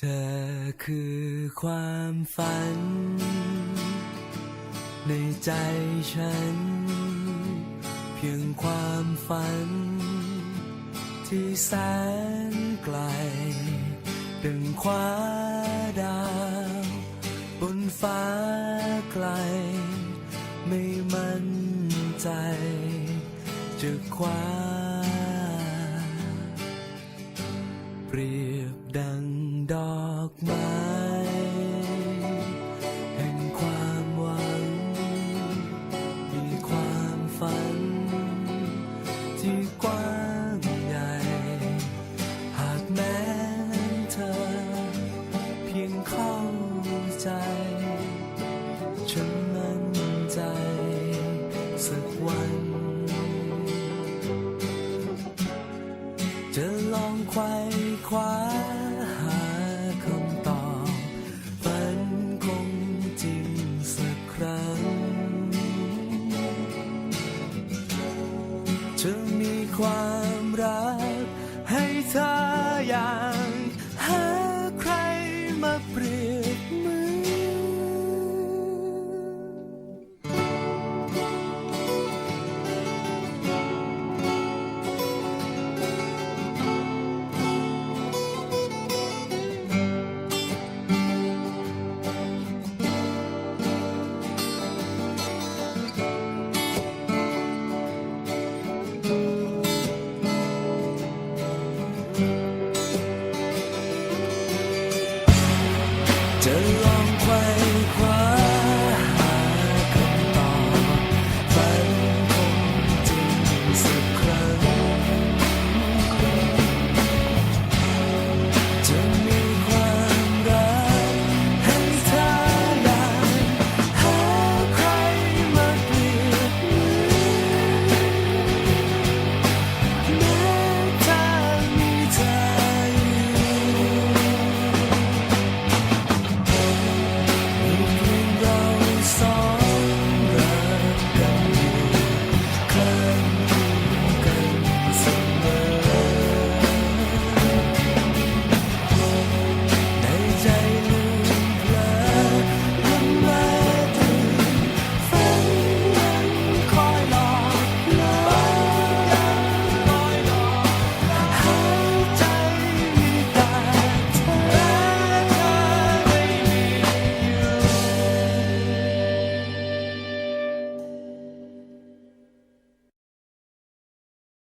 เธอคือความฝัน ในใจฉัน เพียงความฝัน ที่แสนไกลดึงคว้าดาว บนฟ้าไกล ไม่มั่นใจจะคว้าเปรีย อกไม้แห่งความหวัง มีความฝัน ที่กว้างใหญ่ หากแม้เธอ เพียงเข้าใจ ฉันมั่นใจ สักวัน จะลองไขว้คว้า ความรักให้เธออย่าง จ